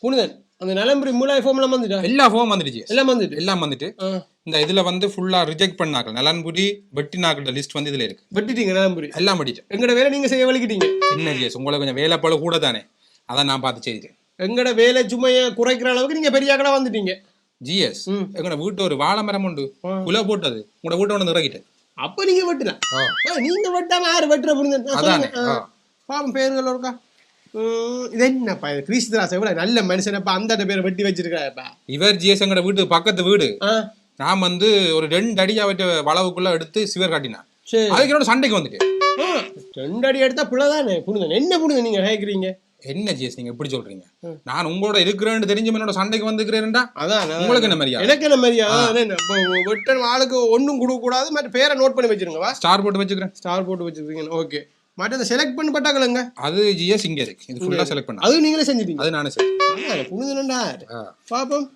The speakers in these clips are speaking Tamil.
புனிதன். அந்த நலம்புரி மூலாய் ஃபார்ம் எல்லாம் வந்துட்டா எல்லா ஃபோம் வந்துடுச்சு. எல்லாம் வந்துட்டு? எல்லாம் வந்துட்டு. இந்த இதுல வந்து ஃபுல்லா ரிஜெக்ட் பண்ணாக்கள். நலன்புரி வெட்டினாக்களோட லிஸ்ட் வந்து இதுல இருக்கு. வெட்டிட்டீங்க நலம்புரி? எல்லாம் படிட்டு எங்கட வேலை நீங்க செய்ய வலிக்கிட்டீங்க? என்ன ஜிஎஸ் உங்களுக்கு கொஞ்சம் வேலைப்பாடு கூட தானே. அதான் நான் பார்த்து செய்தேன் எங்கட வேலை சுமையை குறைக்கிற அளவுக்கு நீங்க பெரிய கடை வந்துட்டீங்க. ஜிஎஸ். எங்கட வீட்டு ஒரு வாழை மரம் உண்டு. குலை போட்டது. உங்களோட வீட்டை வந்து இறக்கிட்டேன் அப்ப நீங்க வெட்டலாம். நீங்க வெட்டாம யாரு வெட்டுற. ஆ. பாவம் பேர்கள் இருக்கா இது என்னப்பா இது? கிறிஸ்துராஸ் எவ்வளவு நல்ல மனுஷனப்பா அந்த பேரை வெட்டி வச்சிருக்காப்பா இவர் ஜிஎஸ் எங்கட வீட்டு பக்கத்து வீடு. நான் வந்து ஒரு ரெண்டு அடி அவற்ற வளவுக்குள்ள எடுத்து சிவர் காட்டினேன். அதுக்கு என்னோட சண்டைக்கு வந்துட்டு ரெண்டு அடி எடுத்தா பிள்ளைதானே? புனிதன் என்ன புனிதன் நீங்க கேக்குறீங்க? என்ன ஜிஎஸ் நீங்க எப்படி சொல்றீங்க? நான் உங்களோட இருக்கிறேன்னு தெரிஞ்சு என்னோட சண்டைக்கு வந்துக்கிறேன்டா? அதான். உங்களுக்கு என்ன மாதிரியா எனக்கு என்ன இப்போ வெட்டன் ஆளுக்கு ஒன்றும் கொடுக்க கூடாது மற்ற பேரை நோட் பண்ணி வச்சிருங்கவா ஸ்டார் போட்டு வச்சுக்கிறேன். ஸ்டார் போட்டு வச்சிருக்கீங்க ஓகே. மற்ற செலக்ட் பண்ணி பட்டாக்கலங்க அது ஜிஎஸ் இங்க இருக்கு. இது ஃபுல்லா செலக்ட் பண்ண அதுவும் நீங்களே செஞ்சிட்டீங்க அது நானே அதான் புனிதன்டா. பாப்போம்.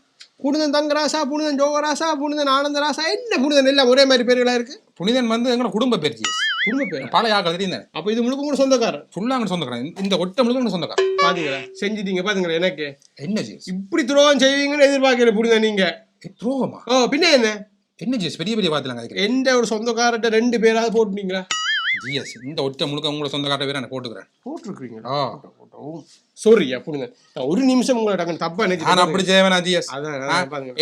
புனிதன் தங்கராசா புனிதன் ஜோகராசா புனிதன் ஆனந்தராசா என்ன புனிதன்? எல்லாம் ஒரே மாதிரி பேர்களா இருக்கு? புனிதன் வந்து எங்களோட குடும்ப பேர் ஜிஎஸ். குடும்ப பேர்? பழைய ஆக்கள் தெரியும் அப்ப இது முழுக்க கூட சொந்தக்காரன் ஃபுல்லா அங்கே சொந்தக்காரன். இந்த ஒட்டை முழுக்க அங்கே சொந்தக்காரன். பாத்தீங்களா? செஞ்சிட்டீங்க பாத்தீங்களா? எனக்கு. என்ன ஜிஎஸ்? இப்படி துரோகம் செய்வீங்கன்னு எதிர்பார்க்கல புனிதன் நீங்க. துரோகமா? ஓ பின்ன என்ன? என்ன ஜிஎஸ்? பெரிய பெரிய கேட்குறேன் எந்த ஒரு சொந்தக்காரர்கிட்ட ரெண்டு பேராவது போட்டுட்டீங்களா? ஜிஎஸ் இந்த ஒட்டை முழுக்க உங்களோட சொந்தக்கார பேர் நான் போட்டுக்கிறேன் சாரியா புனிதன் நான் ஒரு நிமிஷம் உங்களை டக்குன்னு தப்பா நான் அப்படி செய்வேனா ஜிஎஸ்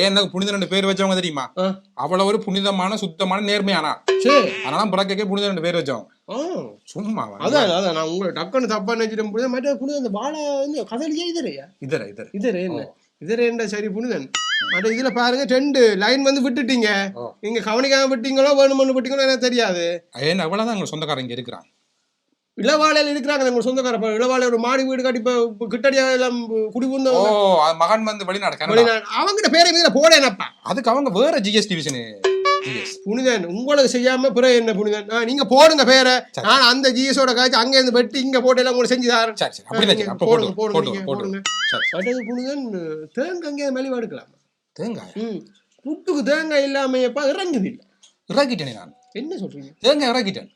ஏன் புனித ரெண்டு பேர் வச்சவங்க தெரியுமா? அவ்வளவு ஒரு புனிதமான சுத்தமான நேர்மையானா? சரி அதனால பிறக்கே புனித ரெண்டு பேர் வச்சவங்க சும்மா அதான் அதான் நான் உங்களை டக்குன்னு தப்பா நினைச்சிட்டேன். புனிதன் மற்ற புனிதன் அந்த வாழை வந்து கதலியே இதரையா? இதர இதர. இதரே என்ன? இதரே என்ன சரி புனிதன்? மற்ற இதுல பாருங்க ரெண்டு லைன் வந்து விட்டுட்டீங்க. நீங்க கவனிக்காம விட்டீங்களோ வேணுமென்னு விட்டீங்களோ எனக்கு தெரியாது. ஏன் அவ்வளவுதான் எங்க சொந்தக்காரங்க இங்க இருக்கிறான். இளவாளையில இருக்கிறாங்க உங்க சொந்தக்கார இளவாளை ஒரு மாடி வீடு கட்டி இப்ப கிட்டடியா எல்லாம் குடிபுந்தவங்க அது மகன் வந்து வெளிநாடு. வெளிநாடு. அவங்கிட்ட பேரை மீதுல போடேனப்பா அதுக்கு அவங்க வேற ஜிஎஸ் டிவிஷனு புனிதன் உங்களுக்கு செய்யாம பிற என்ன புனிதன்? நீங்க போடுங்க பேரை. நான் அந்த ஜிஎஸோட காய்ச்சி அங்க இருந்து வெட்டி இங்க போட்டு எல்லாம் உங்களுக்கு செஞ்சு தரேன். போடுங்க போடுங்க போடுங்க. புனிதன் தேங்காய் அங்கே மெலிவா எடுக்கலாம் தேங்காய்? ம். புட்டுக்கு தேங்காய் இல்லாமையப்பா இறங்குது. இல்ல இறக்கிட்டேனே நான். என்ன சொல்றீங்க? தேங்காய் இறக்கிட்டேன்.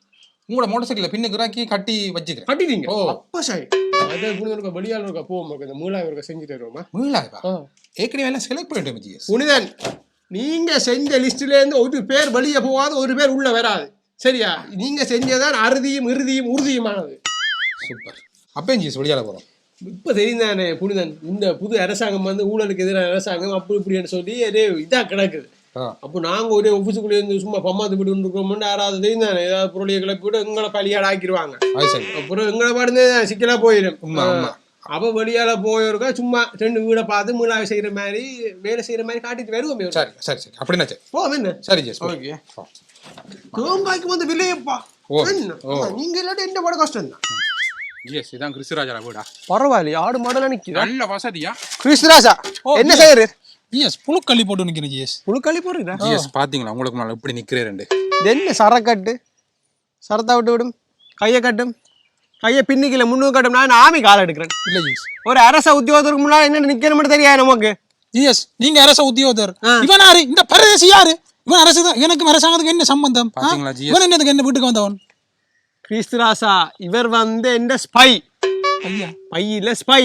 உங்களோட மோட்டர் சைக்கிள் பின்னுக்கு இறக்கி கட்டி வச்சுக்கிறேன். கட்டிட்டீங்க? ஓ. அப்ப சரி அதே புனிதன் இருக்க வெளியால இருக்க போவோம் இந்த மூலாய் இருக்க செஞ்சுட்டு வருவோமா? மீளாய்ப்பா ஏற்கனவே எல்லாம் செலக்ட் பண்ணிட்டோம் ஜிஎஸ் புனிதன் நீங்க செஞ்ச லிஸ்ட்ல இருந்து ஒரு பேர் வெளியே போகாது ஒரு பேர் உள்ள வராது. சரியா? நீங்க செஞ்சதான் அறுதியும் இறுதியும் உறுதியுமானது. சூப்பர். அப்பயும் ஜிஎஸ் வெளியால போறோம். இப்ப தெரிந்தானே புனிதன் இந்த புது அரசாங்கம் வந்து ஊழலுக்கு எதிரான அரசாங்கம் அப்படி இப்படின்னு சொல்லி அதே இதா கிடக்குது. அப்போ நாங்க ஒரே ஆஃபீஸுக்குள்ளே இருந்து சும்மா பம்மாத்து விட்டு இருக்கோம்னு யாராவது தெரிந்தானே ஏதாவது பொருளியை கிளப்பி விட்டு எங்களை பலியாட ஆக்கிடுவாங்க. அப்புறம் எங்களை பாடுந்து சிக்கலா போயிடும். அவ வெளியால போயிருக்கா சும்மா ரெண்டு வீடை பார்த்து மீளாவை செய்யற மாதிரி வேலை செய்யற மாதிரி காட்டிட்டு வருவோம். சரி சரி சரி. அப்படின்னா சரி? போ என்ன? சரி ஓகே. தேங்காய்க்கு வந்து விலையப்பா என்ன? ஓ. நீங்க இல்லாட்டி என்ன போட கஷ்டம் தான் ஜிஎஸ் இதான் கிறிஸ்துராஜா வீடா. பரவாயில்லையா ஆடு மாடலா நிக்கிறா நல்ல வசதியா? கிறிஸ்துராசா என்ன செய்யறது? ஜிஎஸ் புழுக்களி போட்டு நிற்கிறேன் ஜிஎஸ் புழுக்களி போடுறா ஜிஎஸ் பாத்தீங்களா உங்களுக்கு முன்னால எப்படி நிக்கிறேன் ரெண்டு. என்ன சரக்கட்டு? சரத்தா விட்டு விடும் கையை கட்டும் கையை பின்னிக்கல முன்னுக்கு கட்டும் நான் ஆமி கால் எடுக்கிறேன். இல்ல ஜிஎஸ் ஒரு அரச உத்தியோகத்துக்கு முன்னாடி என்ன நிக்கணும் தெரியாது நமக்கு. ஜிஎஸ் நீங்க அரச உத்தியோகத்தர். இவன் யாரு? இந்த பரதேசி யாரு? இவன் அரசு தான் எனக்கும் அரசாங்கத்துக்கு என்ன சம்பந்தம்? இவன் என்னதுக்கு என்ன வீட்டுக்கு வந்தவன்? கிறிஸ்துராசா இவர் வந்து என்ன ஸ்பை ஐயா. பையில ஸ்பை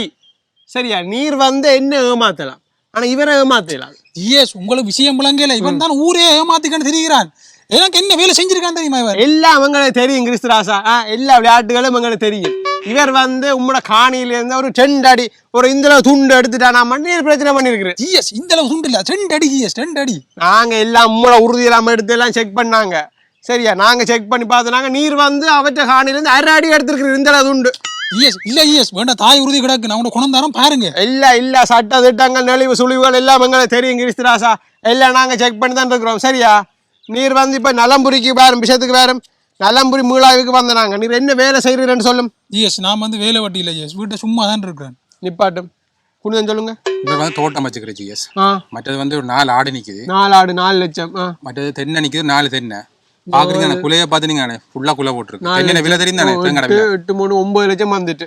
சரியா? நீர் வந்து என்ன ஏமாத்தலாம். ஆனா இவரை ஏமாத்தலாம். ஜிஎஸ் உங்களுக்கு விஷயம் விளங்கல. இவன் தான் ஊரே ஏமாத்திக்கன்னு தெரிகிறான். எனக்கு என்ன வேலை செஞ்சிருக்கான் தெரியுமா இவன் எல்லாம் அவங்களுக்கு தெரியும் கிறிஸ்துராசா ஆ, எல்லா விளையாட்டுகளும் எங்களுக்கு தெரியும். இவர் வந்து உங்களோட காணியில இருந்து ஒரு டெண்ட் அடி ஒரு இந்த துண்டு எடுத்துட்டா நான் மண்ணீர் பிரச்சனை பண்ணிருக்கிறேன் ஜிஎஸ் இந்த அளவு சுண்டு இல்ல. ரெண்டு அடி ஜிஎஸ் ரெண்டு அடி. நாங்க எல்லாம் உங்களோட உறுதி எல்லாம் எடுத்து எல்லாம் செக் பண்ணாங்க. சரியா? நாங்க செக் பண்ணி பார்த்தோம். நீர் வந்து அவற்ற காணியில இருந்து அரை அடி எடுத்துருக்குற இந்த அளவு துண்டு ஜிஎஸ் இல்ல ஜிஎஸ் வேண்டாம் தாய் உறுதி கிடக்கு. நான் உன குணம் தரம் பாருங்க. இல்ல இல்ல. சட்ட திட்டங்கள் நெளிவு சுழிவுகள் எல்லாம் எங்களுக்கு தெரியும் கிறிஸ்துராசா எல்லாம் நாங்க செக் பண்ணி தான் இருக்கிறோம். சரியா? நீர் வந்து இப்ப நலம்புரிக்கு வேறும் விஷயத்துக்கு வேறும் நலம்புரி மீளாவுக்கு வந்த நாங்க. நீர் என்ன வேலை செய்கிறீன்னு சொல்லும்? ஜிஎஸ் நான் வந்து வேலை வட்டி இல்லை ஜிஎஸ் வீட்டை சும்மா தான் இருக்கிறேன். நிப்பாட்டும். புனிதன் சொல்லுங்க. இவர் வந்து தோட்டம் வச்சுக்கிறேன் ஜிஎஸ் ஆ. மற்றது வந்து ஒரு நாலு ஆடு நிக்குது. நாலு ஆடு நாலு லட்சம். ஆ. மற்றது தென்னை நிக்குது நாலு தென்னை. பாக்குறீங்க அந்த குலைய பாத்துனீங்க ஃபுல்லா குலை போட்டுருக்கு. தென்னை விலை தெரியும் தானே? எட்டு மூணு ஒன்பது லட்சம் வந்துட்டு.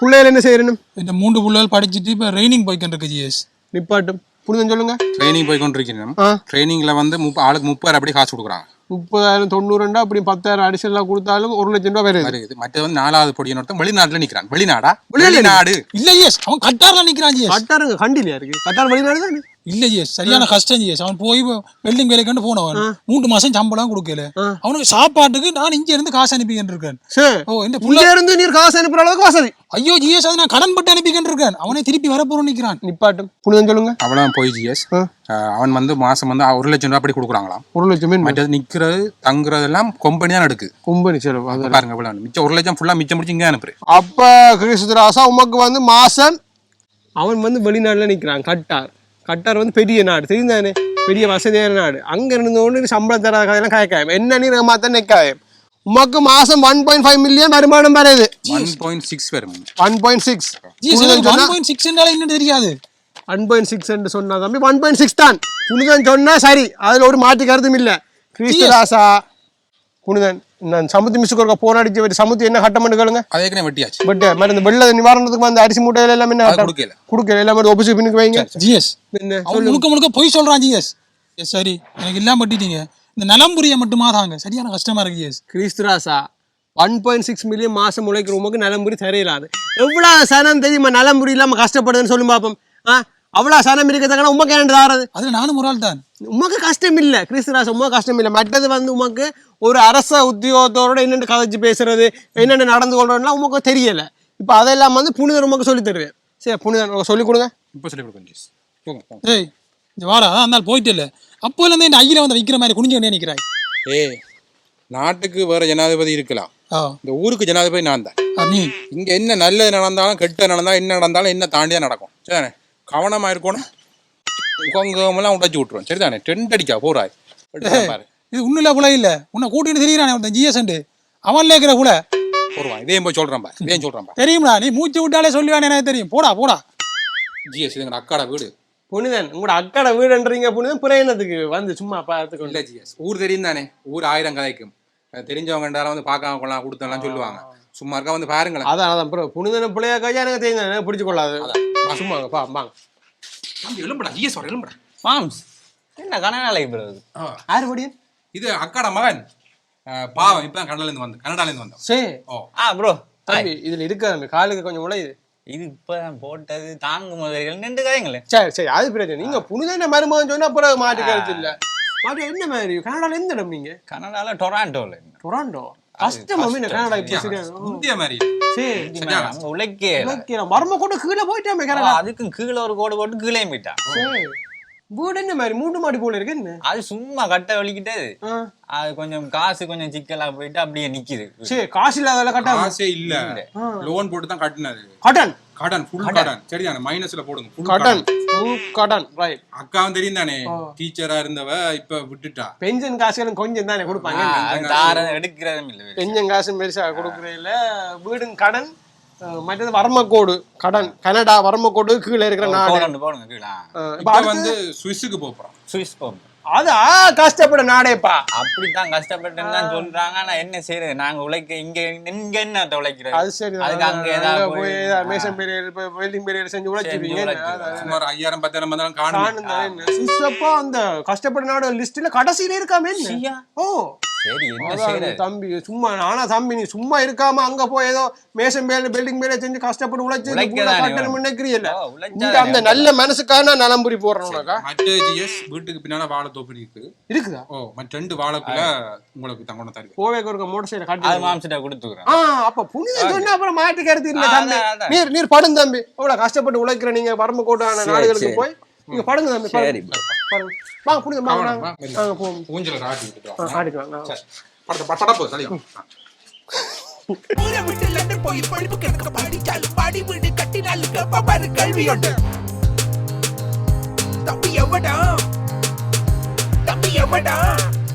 பிள்ளைகள் என்ன செய்யணும் இந்த மூன்று புள்ளைகள் படிச்சுட்டு இப்போ ட்ரைனிங் போய்க்கிட்டு இருக்கு ஜிஎஸ் நிப்பாட்டும். புனிதன் சொல்லுங்க. ட்ரைனிங் போய் கொண்டிருக்கிறோம் ஆ. ட்ரைனிங்ல வந்து முப்ப ஆளுக்கு முப்பது அப்படி காசு கொடுக்குறாங்க. முப்பதாயிரம் தொண்ணூறுண்டா அப்படி பத்தாயிரம் அடிஷனலாக கொடுத்தாலும் ஒரு லட்சம் ரூபா வருது. மற்றது வந்து நாலாவது பொடியை ஒருத்தன் வெளிநாட்டுல நிக்கிறான். வெளிநாடா? வெளிநாடு. இல்ல எஸ் அவன் கட்டார்ல நிக்கிறான் கட்டாருங்க கண்டிலையா இருக்கு? கட்டார் வெளிநாடு தானே இல்ல ஜிஎஸ் சரியான கஷ்டம் ஜிஎஸ் அவன் போய் வெல்டிங் வேலைக்கு போனவன். மூன்று மாசம் சம்பளம் கொடுக்கல. அவனுக்கு சாப்பாட்டுக்கு நான் இங்க இருந்து காசு அனுப்பிக்கிட்டு இருக்கேன் சரி ஓ இந்த புள்ள இருந்து நீர் காசு அனுப்புற அளவுக்கு வசதி. ஐயோ ஜிஎஸ் அது நான் கடன் பட்டு அனுப்பிக்கிட்டு இருக்கேன் அவனே திருப்பி வரப்போறோம் நிக்கிறான். நிப்பாட்டும் புனிதம் சொல்லுங்க. அவ்வளவு போய் ஜிஎஸ். அவன் வந்து மாசம் வந்து ஒரு லட்சம் ரூபாய் அப்படி கொடுக்குறாங்களாம். ஒரு லட்சம் மீன். மற்றது நிக்கிறது தங்குறது எல்லாம் கொம்பனி தான் எடுக்கு. கும்பனி செலவு பாருங்க இவ்வளவு. மிச்சம் ஒரு லட்சம் ஃபுல்லா மிச்சம் முடிச்சு இங்கே அனுப்புரு அப்ப கிறிஸ்துராசா உமக்கு வந்து மாசம் அவன் வந்து வெளிநாட்டுல நிக்கிறான் கட்டார். கட்டார் வந்து பெரிய நாடு. தெரிந்தானே பெரிய வசதியான நாடு. அங்க இருந்து கொண்டு சம்பளம் தர கதையெல்லாம் காய்க்காயம் என்ன நீர் மாத்த நிக்காயம் உமக்கு மாசம் ஒன் பாயிண்ட் ஃபைவ் மில்லியன் வருமானம் வருது ஒன் பாயிண்ட் சிக்ஸ் வரும் one point six GS one point six என்ன தெரியாது ஒன் பாயிண்ட் சிக்ஸ் என்று சொன்னா தம்பி ஒன் பாயிண்ட் சிக்ஸ் தான் புனிதன் சொன்னா சரி அதுல ஒரு மாற்று கருத்தும் இல்ல கிறிஸ்துராசா புனிதன் சமுத்தி மிஸ்ஸுக்கு ஒரு போன் அடிச்சு வச்சு சமுத்தி என்ன கட்டம் பண்ணி கேளுங்க. அதே ஏற்கனவே வெட்டியாச்சு. பட் மருந்து வெள்ள நிவாரணத்துக்கு வந்து அரிசி மூட்டையில எல்லாம் என்ன கொடுக்கல. கொடுக்கல எல்லாமே ஒபிசி பின்னுக்கு வைங்க. ஜிஎஸ் முழுக்க முழுக்க பொய் சொல்றான் ஜிஎஸ் எஸ். சரி. எனக்கு இல்லாம பட்டிட்டீங்க இந்த நலம்புரியை மட்டுமா தாங்க? சரியான கஷ்டமா இருக்கு GS Christurasa one point six million மாசம் உழைக்கிற உமக்கு நலம்புரி தெரியலாது எவ்வளவு சனம் தெரியுமா? நலம்புரி இல்லாம கஷ்டப்படுதுன்னு சொல்லி பார்ப்போம் ஆ? அவ்வளவு சனம் இருக்கிறதுக்கான உமக்கு என்ன தாரது அதுல நானும் ஒரு ஆள் தான் உமக்கு கஷ்டம் இல்லை. கிறிஸ்துராச உமக்கு கஷ்டம் இல்லை. மற்றது வந்து உமக்கு ஒரு அரச உத்தியோகத்தோட என்னென்ன கதைச்சு பேசுறது என்னென்ன நடந்து கொள்றதுலாம் உமக்கு தெரியல. இப்போ அதெல்லாம் வந்து புனிதர் உமக்கு சொல்லி தருவேன் சரி புனிதர் சொல்லி கொடுங்க. இப்போ சொல்லி போங்க ஏய் இந்த வாடா அதான் இருந்தாலும் போயிட்டு இல்லை. அப்போல இருந்து இந்த ஐயில வந்து விற்கிற மாதிரி குனிஞ்சு நிற்கிறாய் ஏய் நாட்டுக்கு வேற ஜனாதிபதி இருக்கலாம். இந்த ஊருக்கு ஜனாதிபதி நான் தான். இங்க என்ன நல்லது நடந்தாலும் கெட்ட நடந்தாலும் என்ன நடந்தாலும் என்ன தாண்டி தான் நடக்கும். சரிதானே? கவனமா இருக்கணும் முகங்கமெல்லாம் உடைச்சு விட்டுருவோம் சரிதானே? டென்ட் அடிக்கா போறாய். இது ஒன்றும் இல்லை புல இல்லை. உன்னை கூட்டிட்டு தெரியுறானே ஒருத்தன் ஜிஎஸ் அவன் இருக்கிற புல. போடுவான். இதையும் போய் சொல்றேன் பா இதையும் சொல்றேன் பா தெரியும்டா நீ மூச்சு விட்டாலே சொல்லுவானே எனக்கு தெரியும். போடா போடா. ஜிஎஸ் இதுங்க அக்காட வீடு. புனிதன் உங்களோட அக்கடை வீடுன்றீங்க புனிதன் பிரயணத்துக்கு வந்து சும்மா பார்த்துக்கொண்டு இல்ல ஜிஎஸ் ஊர் தெரியும் தானே ஊர் ஆயிரம் கதைக்கும். அது தெரிஞ்சவங்க வந்து பார்க்காம கொள்ளலாம் கொடுத்தலாம் சொல்லுவாங்க. சும்மா இருக்கா வந்து பாருங்களேன். அதான் அதான். ப்ரோ புனிதன பிள்ளையா கையா எனக்கு தெரியும் பிடிச்சு கொள்ளாது. சும்மா பா வாங்க. எலும்புடா ஜிஎஸ் வர எலும்புடா மாம்ஸ் என்ன கனநாளைக்கு பிறகு யாரு படியன் இது அக்காட மகன். பாவம் இப்பதான் கனடால இருந்து வந்தோம் கனடால இருந்து வந்தோம் சரி ஓ. ஆ ப்ரோ தம்பி இதுல இருக்காது காலுக்கு கொஞ்சம் உழையுது இது. இப்பதான் போட்டது தாங்கு முதல்கள் நின்று காயங்களே சரி சரி அது பிரச்சனை. நீங்க புனிதன மருமகன் சொன்னா அப்புறம் மாட்டு கருத்து இல்ல. மாட்டு என்ன மாதிரி? கனடால எந்த இடம் நீங்க? கனடால டொராண்டோல. டொராண்டோ? முந்திய மாதிரி. உழைக்கே மர்ம கூட கீழே கனடா அதுக்கும் கீழே ஒரு கோடு போட்டு கீழே போயிட்டான் வீடு என்ன மாதிரி? மூன்று மாடி போல இருக்கு என்ன? அது சும்மா கட்ட வலிக்கிட்டது ஆ. அது கொஞ்சம் காசு கொஞ்சம் சிக்கலா போயிட்டு அப்படியே நிக்குது. சரி காசு இல்லாத கட்டா காசே இல்ல. லோன் போட்டு தான் கட்டினது. கடன். கடன் ஃபுல் கடன். சரிதானே மைனஸ்ல போடுங்க. ஃபுல் கடன். கடன். கடன். ரைட் அக்காவும் தெரியும் தானே? டீச்சரா இருந்தவ இப்ப விட்டுட்டா. பென்ஷன் காசுகளும் கொஞ்சம் தானே கொடுப்பாங்க. அது தார எடுக்கிறதும் இல்லை. பென்ஷன் காசு பெருசா கொடுக்குறதில்ல வீடும் கடன் மற்றது வர்மக்கோடு கடன் கனடா வர்மக்கோடு கீழே இருக்கிற நாடு. போடுங்க போடுங்க கீழே. அஹ், இப்ப வந்து சுவிஸுக்கு போறோம். சுவிஸ் போகும் அது ஆ, கஷ்டப்பட நாடேப்பா. அப்படித்தான் கஷ்டப்பட்டுன்னு தான் சொல்றாங்க. ஆனா என்ன செய்யறது நாங்க உழைக்க இங்க இங்க என்ன உழைக்கிறது? அது சரி அதுக்கு அங்க ஏதாவது போய் மேசன் பெரியர் வெல்டிங் பெரியர் செஞ்சு உழைச்சிருவீங்க உழைச்சிருவோம். சுமார் ஐயாயிரம் பத்தாயிரம் வந்தாலும் காணும். சிஸ்டப்பா அந்த கஷ்டப்பட்ட நாடு லிஸ்ட்ல கடைசியில இருக்காமே. ஓ. சரி என்ன அதான் செய்யறது தம்பி சும்மா நானா தம்பி நீ சும்மா இருக்காம அங்க போய் ஏதோ மேசன் மேல பில்டிங் மேல செஞ்சு கஷ்டப்பட்டு உழைச்சு. நினைக்கிறீல்ல அந்த நல்ல மனசுக்கான நலம்புரி போடுறோம்னாக்கா மற்ற ஜிஎஸ் வீட்டுக்கு பின்னால வாழை தோப்பு இருக்கு. இருக்குதா? ஓ மற்ற ரெண்டு வாழைக்குள்ள உங்களுக்கு தங்கணும் தருவேன். கோவைக்கு ஒரு மோட்டர் சைக்கிள் அது காட்டி மாம்சிட்ட கொடுத்துக்கிறேன். ஆ அப்ப புனித சொன்னா அப்புறம் மாட்டு கருத்து இல்ல தம்பி. நீர் நீர் படும் தம்பி. அவ்வளவு கஷ்டப்பட்டு உழைக்கிற நீங்க வரம்பு கோட்டான நாடுகளுக்கு. போய். நீங்க படுங்க தம்பி சரி. வாங்க புனித வாங்க வாங்க, போவோம் ஊஞ்சல ராட்டி விட்டுட்டு ஆ, வாங்க. ஆடிட்டு வாங்க சரி. படத்தை ப- படப்பு தலையும் ஊரை விட்டு லண்டன் போய் படிப்பு கிடக்க படிச்சாலும் பாடி வீடு கட்டினாலும் கேப்ப பாரு கல்வியோடு தம்பி எவடா? தம்பி எவடா?